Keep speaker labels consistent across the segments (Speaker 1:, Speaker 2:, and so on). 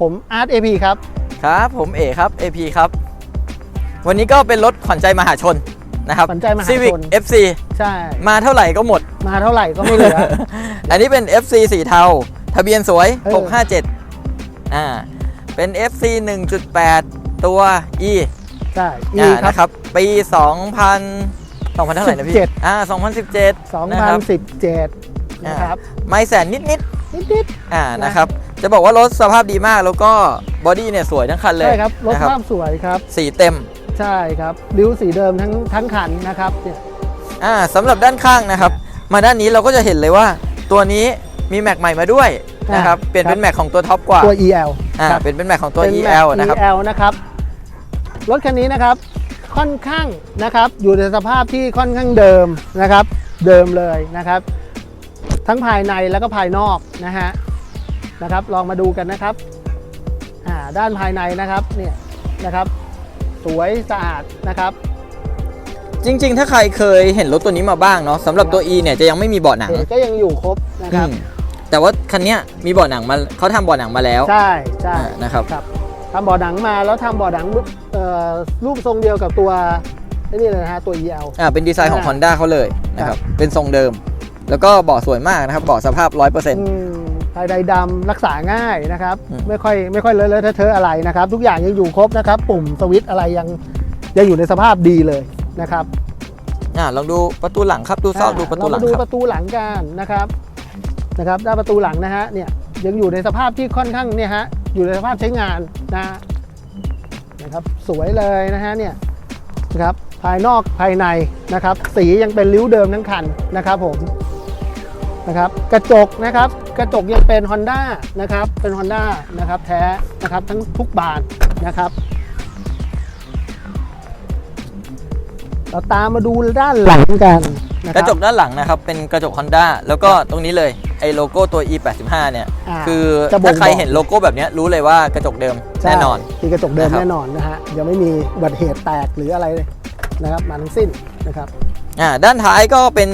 Speaker 1: ผมอาร์ตเอพีครับ
Speaker 2: ครับผมเอครับ AP ครับ วันนี้ก็เป็นรถขวัญใจมหาชนนะครับ
Speaker 1: ขวัญใจมหาชน
Speaker 2: Civic FC
Speaker 1: ใช่
Speaker 2: มาเท่าไหร่ก็หมด
Speaker 1: มาเท่าไหร่ก็ไม่เหลือ
Speaker 2: อันนี้เป็น FC สีเทา ทะเบียนสวย
Speaker 1: เออ
Speaker 2: 657 อ่า เป็น FC 1.8 ตัว E
Speaker 1: ใช่อี
Speaker 2: อ่า
Speaker 1: ครับ
Speaker 2: นะครับ ปี 2000 2000 เท่าไหร่นะพี่
Speaker 1: 17
Speaker 2: อ่า 2017 นะครับ
Speaker 1: 2017 นะครับ
Speaker 2: ไม่แสนนิด
Speaker 1: นิด
Speaker 2: ๆอ่า นะครับ จะบอกว่ารถสภาพดีมากแล้วก็บอดี้เนี่ยสวยทั้งคัน
Speaker 1: ๆ
Speaker 2: เลย
Speaker 1: ใช่ครับรถ
Speaker 2: นะ
Speaker 1: ภาพสวยครับ
Speaker 2: สีเต็ม
Speaker 1: ใช่ครับริ้วสีเดิมทั้งทั้งคันนะครับเนี่ย
Speaker 2: อ่าสำหรับด้านข้างนะครับ มาด้านนี้เราก็จะเห็นเลยว่าตัวนี้มีแม็กใหม่มาด้วยนะครับ
Speaker 1: อ่า
Speaker 2: เปลี่ยนเป็น
Speaker 1: ครับ
Speaker 2: แม็กของตัวท็อปกว่า
Speaker 1: ตัว EL
Speaker 2: อ่า
Speaker 1: ครับ
Speaker 2: เป็นเป็นแม็กของตัว
Speaker 1: เป็น
Speaker 2: EL นะครับ
Speaker 1: EL นะครับ รถคันนี้นะครับค่อนข้างนะครับอยู่ในสภาพที่ค่อนข้างเดิมนะครับ เดิมเลยนะครับ ทั้งภายในแล้วก็ภายนอกนะฮะ นะครับ ลองมาดูกันนะครับอ่าด้านภายในนะครับเนี่ยนะครับสวยสะอาดนะครับ
Speaker 2: จริง ๆ ถ้าใครเคยเห็นรถตัวนี้มาบ้างเนาะสำหรับตัว E เนี่ยจะยังไม่มีเบาะหนัง
Speaker 1: เอกก็ยังอยู่ครบนะครับ
Speaker 2: อืมแต่ว่าคันเนี้ยมีเบาะหนังมาเขาทำเบาะหนังมาแล้ว
Speaker 1: ใช่ใช่
Speaker 2: อ่านะครับ
Speaker 1: ครับทำบ่อหนังมาแล้วทำบ่อหนังเอ่อรูปทรงเดียวกับตัวไอ้นี่เลยนะฮะตัว EL
Speaker 2: อ่าเป็นดีไซน์ของ
Speaker 1: อ่า
Speaker 2: Honda เขาเลยนะครับเป็นทรงเดิม แล้วก็เบาะสวยมากนะครับเบาะสภาพ 100%
Speaker 1: อืม ภายในดำรักษาง่ายนะครับ
Speaker 2: อืม
Speaker 1: ไม่ค่อยไม่ค่อยเลอะเลอะเทอะๆอะไรนะครับ ทุกอย่างยังอยู่ครบนะครับ ปุ่มสวิตช์อะไรยังยังอยู่ในสภาพดีเลยนะครับ
Speaker 2: อ่าลองดูประตูหลังครับดูซอกดูประตูหลัง
Speaker 1: เรามาดู
Speaker 2: ค
Speaker 1: ป
Speaker 2: รับ
Speaker 1: ระตูหลังกันนะครับนะครับด้านประตูหลังนะฮะเนี่ยยังอยู่ในสภาพที่ค่อนข้างเนี่ยฮะอยู่ในสภาพใช้งานนะนะครับสวยเลยนะฮะเนี่ยนะครับภายนอกภายในนะครับ สียังเป็นริ้วเดิมทั้งคันนะครับผม นะครับกระจกนะครับกระจกยังเป็น Honda นะครับเป็น Honda นะครับแท้นะครับทั้งทุกบานนะครับ เราตามมาดูด้านหลังกันนะค
Speaker 2: ก
Speaker 1: บ
Speaker 2: ระจกด้านหลังนะครับ เป็นกระจก Honda แล้วก็ตรงนี้เลยไอ้โลโก้ตัว E85 เนี่ยาคือ
Speaker 1: จะบ่ง
Speaker 2: ถ้าใคร
Speaker 1: บอก
Speaker 2: เห็นโลโก้แบบเนี้ยรู้เลยว่ากระจกเดิม
Speaker 1: ใช่
Speaker 2: แน่นอน
Speaker 1: มีกระจกเดิม
Speaker 2: นะครับ
Speaker 1: แน่นอนนะฮะยังไม่มีอุบัติเหตุแตกหรืออะไรเลยนะครับมาทั้งสิ้นนะครับ
Speaker 2: อ่าด้านท้ายก็เป็น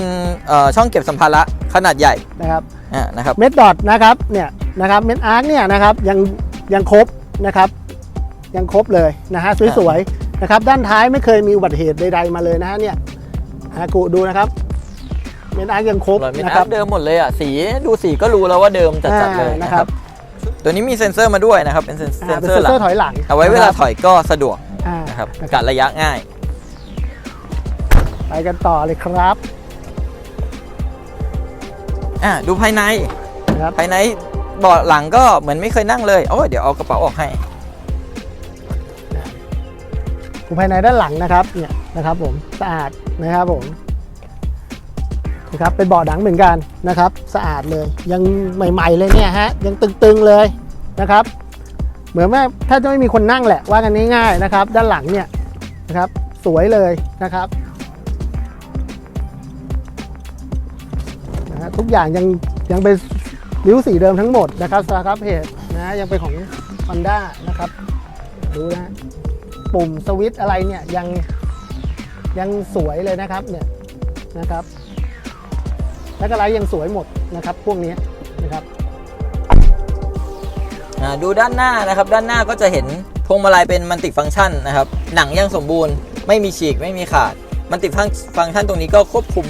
Speaker 2: เอ่อช่องเก็บสัมภาระขนาดใหญ่
Speaker 1: นะครับ
Speaker 2: อ่านะครับ
Speaker 1: เม็ดดอทนะครับเนี่ยนะครับเม็ดอาร์คเนี่ยนะครับยังยังครบนะครับ ยังครบเลยนะฮะสวยๆนะครับด้านท้ายไม่เคยมีอุบัติเหตุใดๆมาเลยนะฮะเนี่ยอากูดูนะครับเม็ดอาร์คยังครบ
Speaker 2: รอยเม็ด
Speaker 1: นะค
Speaker 2: อา
Speaker 1: รั
Speaker 2: ร์
Speaker 1: บ
Speaker 2: คเดิมหมดเลยอะสีดูสีก็รู้แล้วว่าเดิมจัดๆเลย
Speaker 1: อ่านะ
Speaker 2: นะ
Speaker 1: ค
Speaker 2: ค
Speaker 1: รั
Speaker 2: รับบตัวนี้มีเซ็นเซอร์มาด้วยนะครับเป็นเซ็น
Speaker 1: อ่า
Speaker 2: เซ็น
Speaker 1: เป็น
Speaker 2: เซอ
Speaker 1: เซ็
Speaker 2: ร์
Speaker 1: น
Speaker 2: หลั
Speaker 1: เซองร์ถอยหลัง
Speaker 2: เอาไว้เวลาถอยก็สะดวก
Speaker 1: อ่า
Speaker 2: นะครับ
Speaker 1: นะค
Speaker 2: กะ
Speaker 1: รับ
Speaker 2: ระยะง่าย
Speaker 1: ไปกันต่อเลยครับ
Speaker 2: อ่าดูภายใน
Speaker 1: นะครับ
Speaker 2: ภายในเบาะหลังก็เหมือนไม่เคยนั่งเลยโอ้ยเดี๋ยวเอากระเป๋าออกให้
Speaker 1: ดูภายในด้านหลังนะครับเนี่ยนะครับผมสะอาดนะครับผมนะครับเป็นเบาะหนังเหมือนกันนะครับ สะอาดเลยยังใหม่ ๆ เลยเนี่ยฮะยังตึงๆเลยนะครับ เหมือนแม่ถ้าจะไม่มีคนนั่งแหละว่ากันง่ายๆนะครับ ด้านหลังเนี่ยนะครับสวยเลยนะครับ ทุกอย่างยังยังเป็นริ้วสีเดิมทั้งหมดนะครับสครับเพจนะยังเป็นของ Honda นะครับ ดูนะ ปุ่มสวิตอะไรเนี่ยยังยังสวยเลยนะครับเนี่ยนะครับ แล้วก็ไลท์ยังสวยหมดนะครับ พวกนี้นะครับ
Speaker 2: ดูด้านหน้านะครับ ด้านหน้าก็จะเห็นพวงมาลัยเป็นมันติฟังก์ชันนะครับ หนังยังสมบูรณ์ ไม่มีฉีกไม่มีขาด มันติฟังฟังก์ชันตรงนี้ก็ควบคุม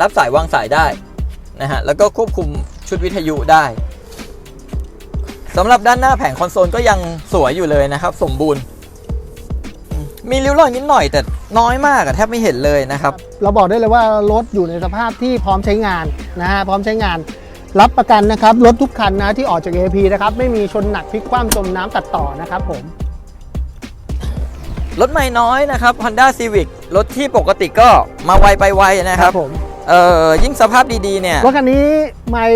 Speaker 2: รับสายวางสายได้นะฮะแล้วก็ควบคุมชุดวิทยุได้สำหรับด้านหน้าแผงคอนโซลก็ยังสวยอยู่เลยนะครับ สมบูรณ์มีริ้วรอยนิดหน่อยแต่น้อยมากแทบไม่เห็นเลยนะครับ
Speaker 1: เราบอกได้เลยว่ารถอยู่ในสภาพที่พร้อมใช้งานนะฮะพร้อมใช้งาน รับประกันนะครับรถทุกคันนะที่ออกจาก AP นะครับไม่มีชนหนักพลิกคว่ำจมน้ำตัดต่อนะครับผม
Speaker 2: รถไม่น้อยนะครับ Honda Civic รถที่ปกติก็มาไวไปไวนะครับ
Speaker 1: ผม
Speaker 2: เอ่อยิ่งสภาพดีๆเนี่ย
Speaker 1: รถคันนี้ไม่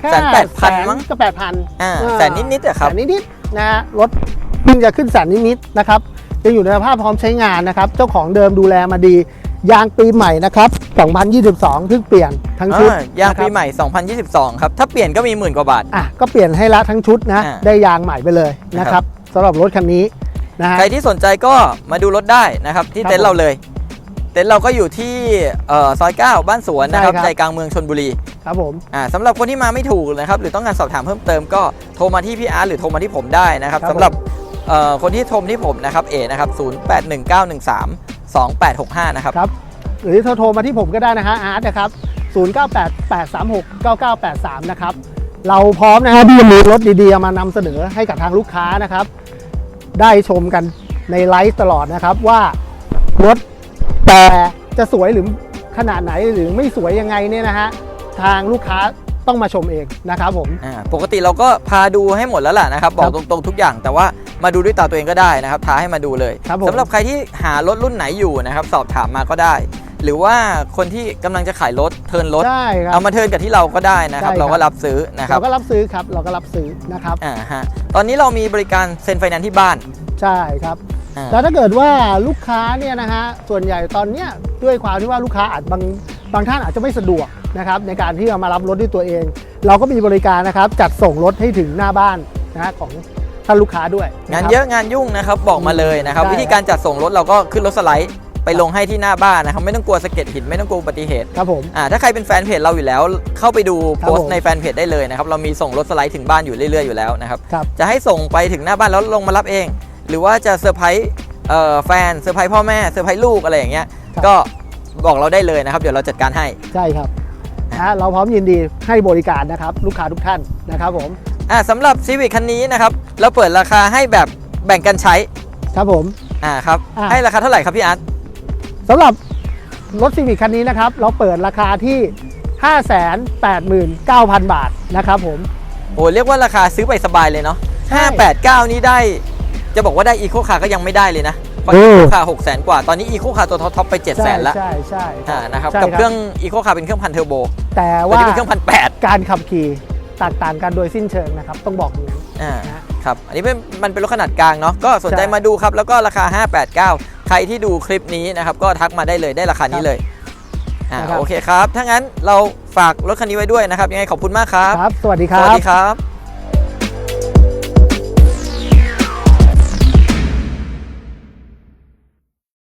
Speaker 1: แค่
Speaker 2: แสนแปดพัน
Speaker 1: แส
Speaker 2: มั้ง
Speaker 1: ก็แปดพัน
Speaker 2: อ่าแสนนิดๆอะครับ
Speaker 1: แสนนิดๆนะฮะรถเพิ่งจะขึ้นแสนนิดๆนะครับยังอยู่ในสภาพพร้อมใช้งานนะครับ เจ้าของเดิมดูแลมาดี ยางปีใหม่นะครับ 2022เพิ่งเปลี่ยนทั้งชุด
Speaker 2: อ่ายางปี
Speaker 1: นะครับ
Speaker 2: ใหม่ 2022 ครับ ถ้าเปลี่ยนก็มีหมื่นกว่าบาท
Speaker 1: อะก็เปลี่ยนให้ละทั้งชุดนะ
Speaker 2: อ่า
Speaker 1: ได้ยางใหม่ไปเลยนะค
Speaker 2: ครั
Speaker 1: รับบสำหรับรถคันนี้ นะฮะ
Speaker 2: ใครที่สนใจก็มาดูรถได้นะครับ ที่
Speaker 1: ครับ
Speaker 2: เต็นท์เราเลย เต็นท์เราก็อยู่ที่เอ่อซอย9บ้านสวนนะครับ
Speaker 1: ใช่ครับ
Speaker 2: ใจกลางเมืองชนบุรี
Speaker 1: ครับผม
Speaker 2: อ่าสำหรับคนที่มาไม่ถูกนะครับ หรือต้องการสอบถามเพิ่มเติมก็โทรมาที่พี่อาร์ตหรือโทรมาที่ผมได้นะครับ
Speaker 1: ครับ
Speaker 2: สำหรับเอ่อคนที่โทรมาที่ผมนะครับเอนะครับ0819132865นะครับ
Speaker 1: ครับหรือโทรโทรมาที่ผมก็ได้นะฮะอาร์ตนะครับ 0988369983 นะครับ เราพร้อมนะฮะที่จะมีรถดีๆเอามานำเสนอให้กับทางลูกค้านะครับ ได้ชมกันในไลฟ์ตลอดนะครับว่ารถแต่จะสวยหรือขนาดไหนหรือไม่สวยยังไงเนี่ยนะฮะทางลูกค้าต้องมาชมเองนะครับผม
Speaker 2: อ่าปกติเราก็พาดูให้หมดแล้วล่ะนะครับ บอกตรงๆทุกอย่าง แต่ว่ามาดูด้วยตาตัวเองก็ได้นะครับท้าให้มาดูเลย
Speaker 1: ครับผม
Speaker 2: สำหรับใครที่หารถรุ่นไหนอยู่นะครับ สอบถามมาก็ได้ หรือว่าคนที่กำลังจะขายรถเทิร์นรถ
Speaker 1: ใช่ครับ
Speaker 2: เอามาเทิร์นกับที่เราก็ได้นะครับ
Speaker 1: ใช่ครับ
Speaker 2: เราก็รับซื้อนะครับ
Speaker 1: เราก็รับซื้อครับ เราก็รับซื้อนะครับ
Speaker 2: อ่าฮะตอนนี้เรามีบริการเซ็นไฟแนนซ์ที่บ้าน
Speaker 1: ใช่ครับ
Speaker 2: อ่า
Speaker 1: แล้วถ้าเกิดว่าลูกค้าเนี่ยนะฮะส่วนใหญ่ตอนเนี้ยด้วยความที่ว่าลูกค้าอาจบางบางท่านอาจจะไม่สะดวกนะครับในการที่จะมารับรถด้วยตัวเอง เราก็มีบริการนะครับจัดส่งรถให้ถึงหน้าบ้านนะฮะของท่านลูกค้าด้วย
Speaker 2: งาน
Speaker 1: ครับ
Speaker 2: เยอะงานยุ่งนะครับบอกมาเลยนะครับ
Speaker 1: ได้
Speaker 2: วิธีการจัดส่งรถเราก็ขึ้นรถสไลด์ ไปลงให้ที่หน้าบ้านนะครับไม่ต้องกลัวสะเก็ดหินไม่ต้องกลัวอุบัติเหตุ
Speaker 1: ครับผม
Speaker 2: อ่าถ้าใครเป็นแฟนเพจเราอยู่แล้ว เข้าไปดู
Speaker 1: ครับ
Speaker 2: โพส
Speaker 1: ผม
Speaker 2: ต์ในแฟนเพจได้เลยนะครับเรามีส่งรถสไลด์ถึงบ้านอยู่เรื่อยๆอยู่แล้วนะครับ
Speaker 1: ครับ
Speaker 2: จะให้ส่งไปถึงหน้าบ้านแล้วลงมารับเอง หรือว่าจะเซอร์ไพรส์เอ่อแฟนเซอร์ไพรส์พ่อแม่เซอร์ไพรส์ลูกอะไรอย่างเงี้ย
Speaker 1: ครับ
Speaker 2: ก็บอกเราได้เลยนะครับ เดี๋ยวเราจัดการให้
Speaker 1: ใช่ครับนะฮะเราพร้อมยินดีให้บริการนะครับลูกค้าทุกท่านนะครับผม
Speaker 2: อ่าสำหรับซีวิ c คันนี้นะครับเราเปิดราคาให้แบบแบ่งกันใช้
Speaker 1: ครับผม
Speaker 2: อ่าครับ
Speaker 1: อ่า
Speaker 2: ให้ราคาเท่าไหร่ครับพี่อาร์ต
Speaker 1: สำหรับรถซีวิ c คันนี้นะครับ เราเปิดราคาที่ 589,000 บาทนะครับผม
Speaker 2: โอ้เรียกว่าราคาซื้อไปสบายเลยเนาะ
Speaker 1: ใช่
Speaker 2: 589 นี้ได้ จะบอกว่าได้อีโคคาก็ยังไม่ได้เลยนะเพราะ
Speaker 1: โอ้
Speaker 2: อีโคคา6 0 0 0 0 กว่า ตอนนี้อีโคคาตัวท็อปๆไป 7 0 0 0 0 0แล้ว
Speaker 1: ใช่ใช่
Speaker 2: อ่านะครับ
Speaker 1: ใช่
Speaker 2: กับเครื่องอีโคคาเป็นเครื่องพันเทอร์โบ
Speaker 1: แต่
Speaker 2: ตัว
Speaker 1: ว่า
Speaker 2: นี้เป็นเครื่องพันแปด
Speaker 1: การขับขี่แตกต่างกันโดยสิ้นเชิงนะครับ ต้องบอกอย่างนี้
Speaker 2: อ่า
Speaker 1: นะ
Speaker 2: ครับ อันนี้เป็นมันเป็นรถขนาดกลางเนาะ ก็สนใจ
Speaker 1: ใช่
Speaker 2: มาดูครับ แล้วก็ราคา 589 ใครที่ดูคลิปนี้นะครับ ก็ทักมาได้เลยได้ราคานี้เลยอ่า
Speaker 1: นะครับ
Speaker 2: โอเคครับ ถ้างั้นเราฝากรถคันนี้ไว้ด้วยนะครับ ยังไงขอบคุณมากครับ
Speaker 1: ครับ สวัสดีค
Speaker 2: ส
Speaker 1: รั
Speaker 2: วัส
Speaker 1: บ
Speaker 2: ดีครับ